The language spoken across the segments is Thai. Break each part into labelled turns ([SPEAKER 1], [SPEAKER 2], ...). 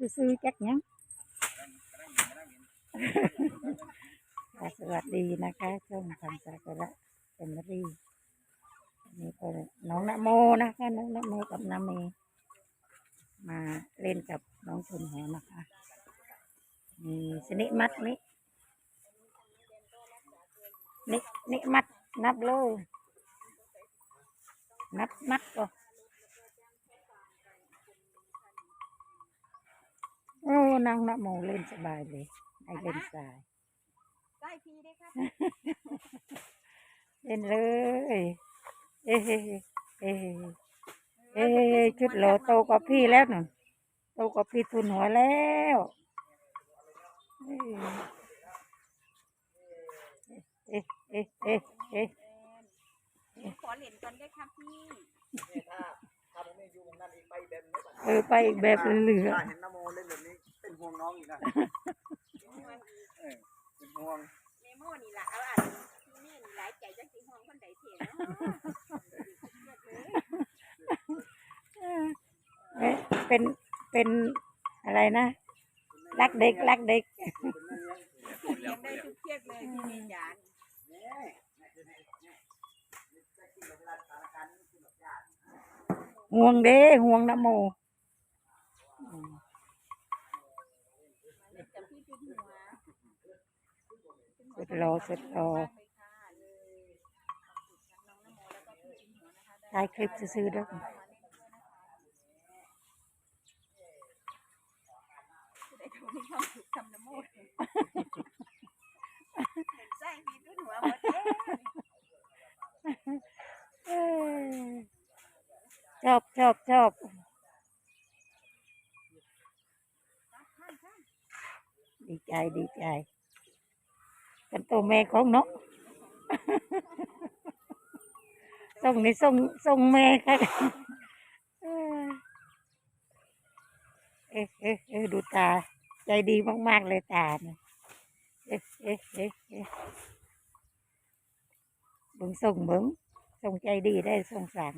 [SPEAKER 1] ซื้อๆจักหยังค่ะสวัสดีนะคะช่องทำสากระเฟมิลี่นี่ก็น้องนโมนะคะน้องนโมกับนาเมมาเล่นกับน้องทุนหัวนะคะมีสนิมัดนี่นี่นี่มัดนับเลยนับมัดก็ โอ้นางนโมเล่นสบายเลยให้เล่นสาย
[SPEAKER 2] ได้ทีได้ครับ
[SPEAKER 1] เล่นเลย เอ้เอ้เอ้เอ้ชุดโหลโตกว่าพี่แล้วหนูโตกว่าพี่ทุนหัวแล้วเอ้เอ้เอ้เอ้เอ้
[SPEAKER 2] ขอเหรียญก่อนได้ครับพี่
[SPEAKER 3] ถ้าถ้าผมไม่อยู่ตรงนั้นอีกไปแบบนี้ก่อน
[SPEAKER 1] เออไปอีกแบบเหลือ
[SPEAKER 3] ถ้าเห็นน้ำโมเล่นแบบนี้เป็นห่วงน้องอีกนะเออเป็นห่วง
[SPEAKER 2] เนโมนี่ล่ะเอาอ่านที่นี่นี่หลายใจจังสิห้องคนใดเถียเนาะ
[SPEAKER 1] เอ้ยเป็นเป็นอะไรนะรักเด็กรักเด็ก
[SPEAKER 3] เป็นแม่เลี้ยง
[SPEAKER 2] เลี้ยงได้ทุกเทียดเลยพี่เมย์จาน
[SPEAKER 3] เนี่ยเนี่ยเนี่ยเนี่ยเนี่ยจะกินลงรันสารการนี่กินหลอกยา
[SPEAKER 1] ห่วงเด้ห่วงนะโมอืม
[SPEAKER 2] เล่นกับพี่จุดหัว
[SPEAKER 1] สุดรอสุดรอ
[SPEAKER 2] มากเลยค่ะเลยขอบคุณทั้งน้องนโมแล้วก็พี่จุดหัวนะคะได้
[SPEAKER 1] ถ่ายคลิปซื้อๆเด้วย
[SPEAKER 2] ผู้ใดทำให้ความสุขทำนโมเห็นใจพี่จุดหัวหมดเด้
[SPEAKER 1] ชอบชอบชอบดีใจดีใจเป็นตัวแม่ของนกส่งนี่ส่งส่งแม่ค่ะเอ้ยเอ๊ะเอ๊ะเอ๊ะดูตา ใจดีมากๆเลยตาเนี่ยเอ๊ะเอ๊ะเอ๊ะเอ๊ะเบิ่งส่งเบิ่งส่งใจดีได้ส่งสั่ง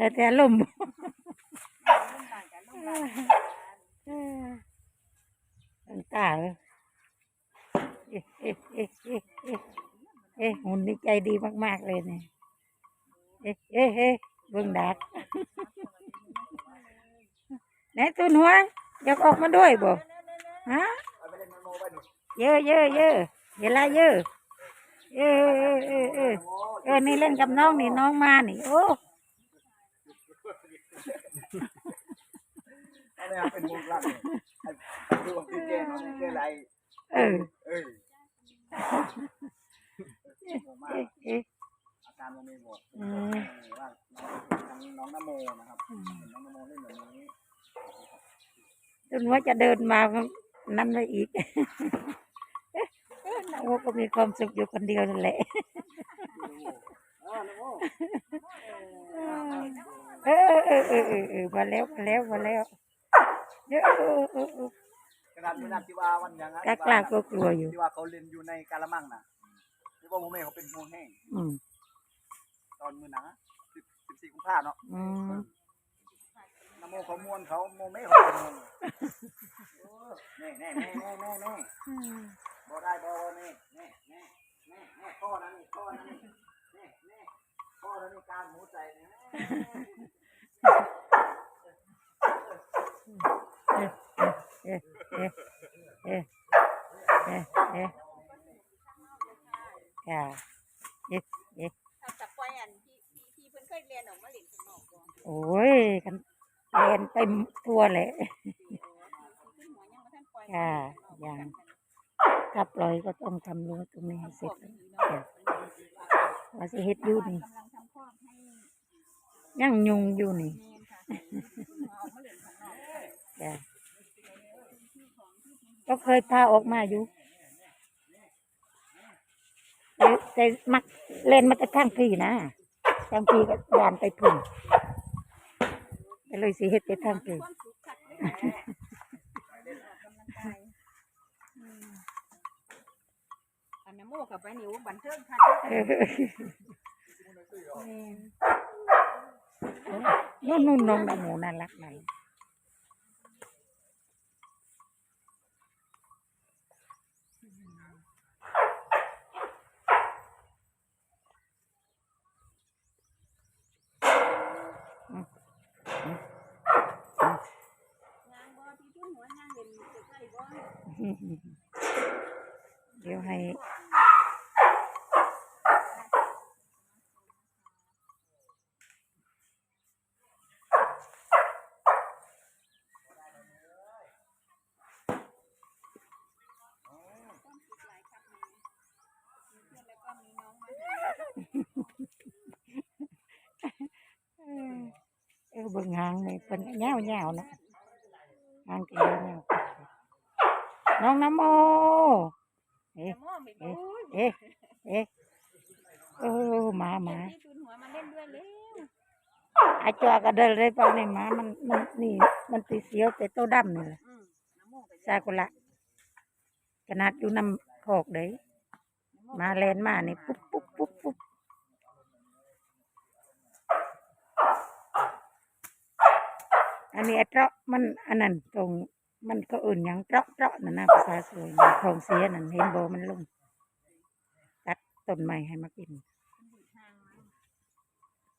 [SPEAKER 2] แล้
[SPEAKER 1] วแต่ลมณ์
[SPEAKER 2] อารมณ์ต่างกันอารมณ์ต่างกัน
[SPEAKER 1] เออตั้งตาเลยเอ๊ะเอ๊ะเอ๊ะเอ๊ะเอ๊ะเอ๊ะหุ่นนี่ใจดีมาก ๆ เลยเนี่ยเอ๊ะเอ๊ะเอ๊ะเบิ่งดักไหนตุนหัวอยากออกมาด้วยบ่ฮะ
[SPEAKER 3] เอาไปเล่นน้ำโมไปหนู
[SPEAKER 1] เยอะเยอะเยอะเวลาเยอะเออเออเออเออ
[SPEAKER 3] โม
[SPEAKER 1] เออนี่เล่นกับน้องนี่น้องมานี่โอ้
[SPEAKER 3] เอาเลยเป็นห่วงรักเนี่ยให้ดูว่าพี่แกน้องแกอะไร
[SPEAKER 1] เออ
[SPEAKER 3] เออห่วงมาก
[SPEAKER 1] เอ๊ะอา
[SPEAKER 3] การมันไม่บอก
[SPEAKER 1] อืม
[SPEAKER 3] ว่าทางน้องนโมนะครับน้องนโมเล่นแบบนี้
[SPEAKER 1] จนว่าจะเดินมานั่นเลยอีกน้องโอก็มีความสุขอยู่คนเดียวนั่นแหละ
[SPEAKER 3] เออ
[SPEAKER 1] เออเออเออมาแล้วมาแล้วมาแล้ว เออเออเออเออก
[SPEAKER 3] ระดาษมือนันที่ว่าวันยัง
[SPEAKER 1] กล้ากล้ากลัวกลัวอยู่
[SPEAKER 3] ที่ว่าเขาเล่นอยู่ในกาละมังนะที่ว่าโมเมเขาเป็นห่วงแห้ง
[SPEAKER 1] อืม
[SPEAKER 3] ตอนมือหนังสิบสิบสี่กุมภาเนาะ
[SPEAKER 1] อืม
[SPEAKER 3] นโมเขาม้วนเขาโมเมเขาเป็นห่วงแน่แน่แน่แน่แน่แน่บ่ได้บ่แน่แน่แน่แน่แน่ข้อนั้นนี่ข้อนั้นนี่แน่แน่ข้อนั้นนี่การหมูใจเนี่ย
[SPEAKER 1] เค่ะเอ๊ะเอ๊ะ
[SPEAKER 2] ถ้าจะปอยอันที่ที่เพิ่นเคยเรียนออกมาเล่นข้างนอกบ่
[SPEAKER 1] โอ้ยกันเรียนไปทั่วเลย
[SPEAKER 2] ขึ้นหัวยังบ่ทันปล่อย
[SPEAKER 1] ค่ะยังถ้าปล่อยก็ต้องทำรั้วตรงนี้ให้เสร็จจ้ะว่าสิเฮ็ดอยู่นี่
[SPEAKER 2] กำลังทำครอบให้
[SPEAKER 1] ยังยุงอยู่นี่
[SPEAKER 2] เก
[SPEAKER 1] จ้ะก็เคยพาออกมาอยู่แต่แต่มักเล่นมาแต่ข้างพี่นะข้างพี่ก็ยานไปพึ่งก็เลยสิเฮ็ดไปทางพี่
[SPEAKER 2] ความสุขคักแหละออกกำลังกายอืมอันน้ำโมกับไปนิ้วบันเทิงค่ะ
[SPEAKER 1] เออนู่นนู่นน้องดำหมูน่ารักนั่น เดี๋ยวให้
[SPEAKER 2] แล้วก็มีน้องมาหา
[SPEAKER 1] เออเออเบิ่งหางนี่เป็นเงาเงาๆเนาะหางกินเงา น้องน้ำโมเอ๊ะ
[SPEAKER 2] แต่โม่ไม่รู้
[SPEAKER 1] เอ๊ะเอ๊ะเออหมาหมา
[SPEAKER 2] พี่ตุนหัวมาเล่นด้วยเร็ว
[SPEAKER 1] อาจอก็เดินเลยเปล่านี่หมามันมันนี่ มันตีเสียวแต่โตวดำนี่แหละ
[SPEAKER 2] อืมน้ำโม่ไป
[SPEAKER 1] ซากุระขนาดอยู่น้ำคอกเด้มาแลนมานี่ปุ๊บปุ๊บปุ๊บปุ๊บอันนี้ไอ้เตราะมันอันนั้นตรง มันก็อื่นยังเตราะเตราะนั่นนะภาษาสวยนะของเสียนั่นเห็นโบมันลง ตัดต้นไม้ให้มากิน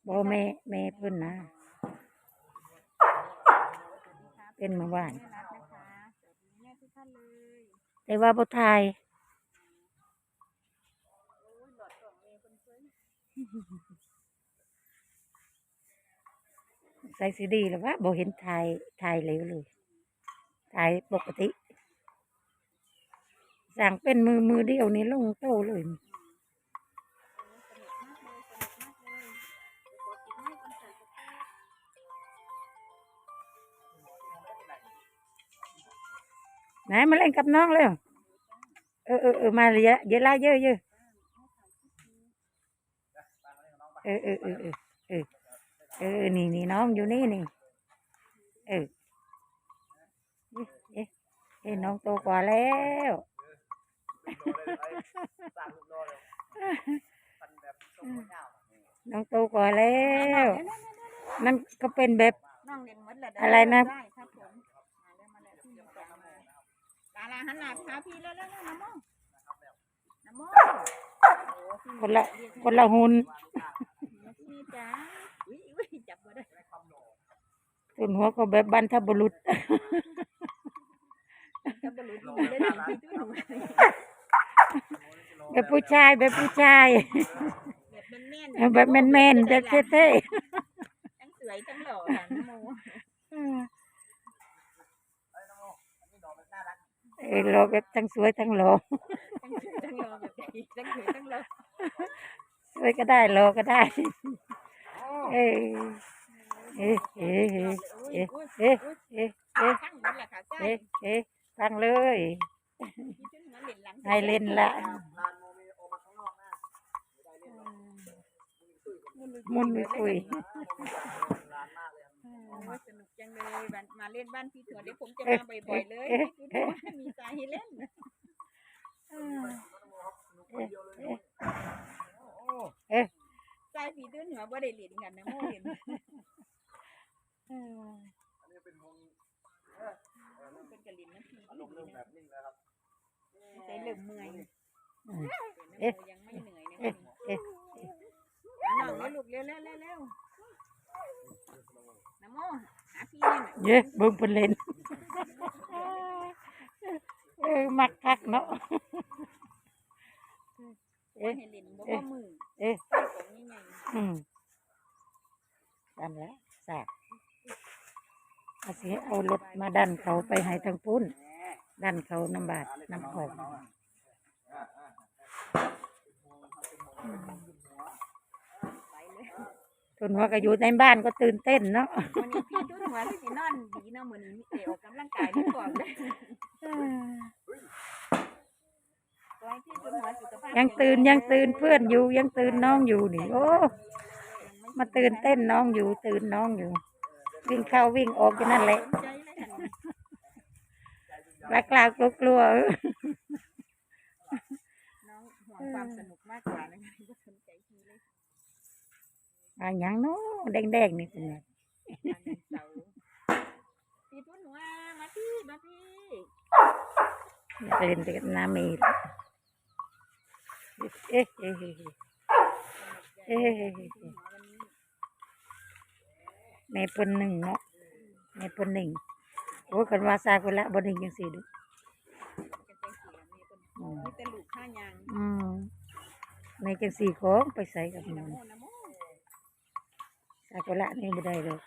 [SPEAKER 1] โบแม่แม่เพิ่นนะ เป็นเมื่อวาน
[SPEAKER 2] แม่ว่าน
[SPEAKER 1] แต่ว่าบ่ทยใส่ซีดีแล้วว่าโบเห็นไทายทยเลวเลย ทายปกติ สั่งเป็นมือมือเดียวนี่ลงโตเลย ไหนมาเล่นกับน้องเร็วเออเออเออมาเยอะเยอะละเยอะเยอะเออเออเออเออเออเออนี่นี่น้องอยู่นี่นี่เออ เอ๊ะเอ๊ะน้องโตกว่าแล้ว
[SPEAKER 3] น้
[SPEAKER 1] องโตกว่าแล้ว นั่นก็เป็นแบบ
[SPEAKER 2] อะ
[SPEAKER 1] ไรนะ
[SPEAKER 2] ด้ครับผมมาหันหลังหาพี่แล้วแล้วน้ำโมน้ำมอ้พี่
[SPEAKER 1] คนละคนละหุ่น
[SPEAKER 2] พี่จ๋าอุ้ยอุ้ยจับมาได้
[SPEAKER 1] ส่วนหัวก็แบบบรรทบุรุษ
[SPEAKER 2] จับบอลลูนยิงได้ถึงพี่ตุ้ยหนู
[SPEAKER 1] แบบผู้ชายแบบผู้ชาย
[SPEAKER 2] แบบแม่น
[SPEAKER 1] เออแบบแมนๆแบบเท่
[SPEAKER 2] ทั้งสวยทั้งหล่อค่ะน้ำโม
[SPEAKER 1] ๆเออรอแบบทั้งสวยทั้งหล่อ
[SPEAKER 2] ทั้งสวยทั้งหล่อแบบนี้ทั้งสวยทั้งหล่อ
[SPEAKER 1] สวยก็ได้หล่อก็ได้เออเอ๊ะเอ๊ะเอ๊ะ
[SPEAKER 2] อุ้ย
[SPEAKER 1] เอ๊ะ
[SPEAKER 2] อุ้ย
[SPEAKER 1] เอ๊ะเอ๊ะเอ๊ะ
[SPEAKER 2] ทั้งหมดแหละค่ะใช่
[SPEAKER 1] เอ๊ะเอ๊ะ ฟังเลย
[SPEAKER 2] พี่ตุ้ยหัวเหรียญหลัง
[SPEAKER 1] ให้เล่นละ
[SPEAKER 3] ลานโมมีโอมาข้างนอกนะ
[SPEAKER 1] มุนไม่คุย
[SPEAKER 3] ลานมากเลย
[SPEAKER 2] โอ้ยสนุกจังเลยบ้านมาเล่นบ้านพี่ถั่วเดี๋ยวผมจะมาบ่อยๆเลยพี่ตุ้ยหัวมีใจให้เล่น
[SPEAKER 1] เอ๊ะ
[SPEAKER 2] ใจพี่ตุ้ยหัวบ่ได้เหรียญกันนะโมเหรียญ
[SPEAKER 3] อันนี้เป็นวง
[SPEAKER 2] เป็นกระลินนะพี่
[SPEAKER 3] อารมณ์เริ่มแบบนิ่งแล้วครับ
[SPEAKER 2] ใจ เหลื่อมเมื่อย
[SPEAKER 1] อืม
[SPEAKER 2] เอ๊ะยังไม่เหนื่อยนะ
[SPEAKER 1] เอ๊ะเอ๊ะ
[SPEAKER 2] น้องเร็วลูกเร็วเร็วเร็วเร็วน้ำโมหาพี่นี่หน่อย
[SPEAKER 1] เย้เบิ่งเพิ่นเล่นเออมักคักเนาะ
[SPEAKER 2] เอ๊ะเห็นเหรียญบอกว่ามือ
[SPEAKER 1] เอ๊ะ
[SPEAKER 2] ใส่ของนี่ไง
[SPEAKER 1] อืมดันแล้วสากเอาสิเอารถมาดันเขาไปให้ทางปุ้น ดันเขาน้ำบาดน้ำออก
[SPEAKER 2] ไปเลย
[SPEAKER 1] ส่วนหัวก็อยู่ในบ้านก็ตื่นเต้นเนาะ
[SPEAKER 2] วันนี้พี่ตุ้ยหัวที่สินอนดีเนาะมื้อนี้เดี๋ยวออกกำลังกายนี่ก่อนเลยตัวให้พี่ตุ้ยหัวสุขภาพ
[SPEAKER 1] ยังตื่นยังตื่นเพื่อนอยู่ยังตื่นน้องอยู่นี่ โอ้ มาตื่นเต้นน้องอยู่ ตื่นน้องอยู่ วิ่งเข้าวิ่งออกอยู่นั่นแหละ
[SPEAKER 2] สนใจเลยค่ะ
[SPEAKER 1] กล้ากล้ากลัวกลัวเออ
[SPEAKER 2] น้องห่วงความสนุกมากกว่านะคะก็สนใจพี่เลย
[SPEAKER 1] อะหยังเนาะแดงๆนี่เป็นไง
[SPEAKER 2] วันเสาร์พี่ตุ้ยหัวมาพี่มาพี่
[SPEAKER 1] อยากเล่นแต่กับน้ำมีเอ๊ะเอ๊ะเอ๊ะเอ๊ะเอ๊ะเอ๊ะเอ๊ะแม่เพิ่นหนึ่งเนาะแม่เพิ่นหนึ่ง โอ้กันว่าซาคนละบ่หนึ่งยังสี่ดู
[SPEAKER 2] มีแต่ลูกข้ายาง
[SPEAKER 1] อืมในจังสี่ของไปใส่กับมัน
[SPEAKER 2] น้ำโมน้ำโม
[SPEAKER 1] ซากุระนี่ไม่ได้เลย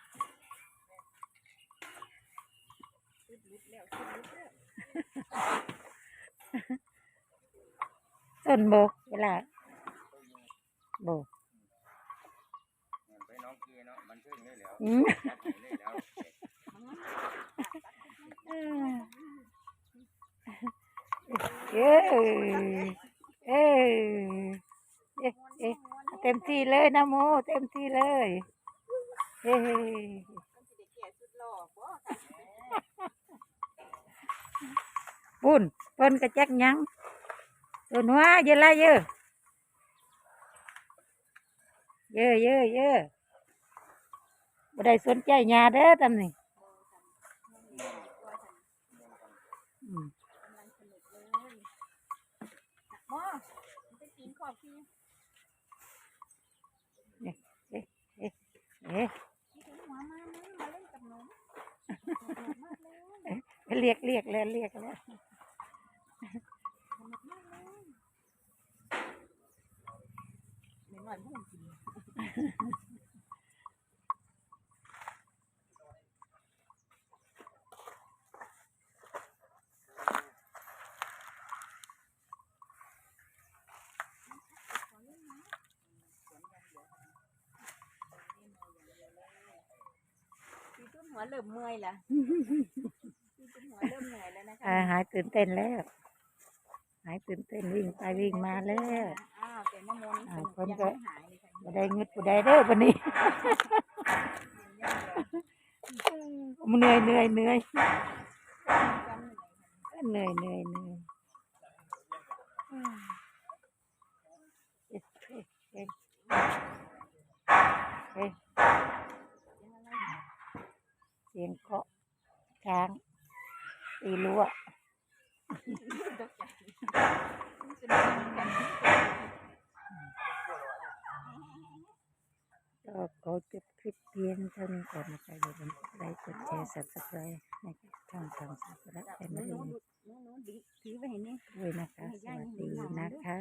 [SPEAKER 2] ชุดลุดแล้วชุดลุดแล้ว
[SPEAKER 1] ต้นโบกเวลาโบก
[SPEAKER 3] ไปน้องเกียเนาะบันทึกได้แล้ว
[SPEAKER 1] อืม เออเอ้ยเอ้ยเอ๊ะเอ๊ะเต็มที่เลยนะโม เต็มที่เลยเฮ้ย
[SPEAKER 2] มันสิได้แก่ชุดหล่อบ่
[SPEAKER 1] ปุ่นเพิ่นกระจักหยังตัวนัวเยอะละเยอะเยอะเยอะเยอะบ่ได้สนใจยาเด้อตำนี่อืม
[SPEAKER 2] กำลังสนุกเลยน้ำโมมันไปกินขอบพี่
[SPEAKER 1] เอ๊ะ
[SPEAKER 2] ที่ถึงหัวมามามาเล่นกับหนูสนุกมากเลย
[SPEAKER 1] เรียกเรียกแล้วเรียกแล้ว
[SPEAKER 2] สนุกมากเลยไม่หน่อยพวกมันกิน เริ่มเมื่อยละพี่ตุ้มหัวเริ่มเหนื่อยแล้วนะคะ
[SPEAKER 1] อ่าหายตื่นเต้นแล้ว หายตื่นเต้นวิ่งไปวิ่งมาแล้ว
[SPEAKER 2] อ้าวแต่มะม่วงนี่
[SPEAKER 1] อ่า
[SPEAKER 2] สนุก
[SPEAKER 1] คน
[SPEAKER 2] ยัง
[SPEAKER 1] ก็
[SPEAKER 2] ไม่หายเลยค่ะ
[SPEAKER 1] บ่ได้เงึดบ่ได้เด้อวันนี้ เหนื่อยเหนื่อยเหนื่อย
[SPEAKER 2] ยังเหนื่อยค่ะ
[SPEAKER 1] เหนื่อยเหนื่อยเหนื่อยอืมเอ๊ะเอ๊ะเอ๊ะเอ๊ะ
[SPEAKER 2] ยังอะไรอยู่
[SPEAKER 1] เสียงเคาะช้างตีรั้ว
[SPEAKER 2] ตกใจสนุกกัน
[SPEAKER 1] ก็ขอจบคลิปเพียงเท่านี้ก่อนนะคะอย่าลืมกดไลค์กดแชร์ subscribe ให้ช่องทางสาระแฟมิ
[SPEAKER 2] นู้
[SPEAKER 1] ลี่
[SPEAKER 2] นนู้นนู้นถือไปเห็นนี่
[SPEAKER 1] ด้วยนะคะ สวัสดีนะคะ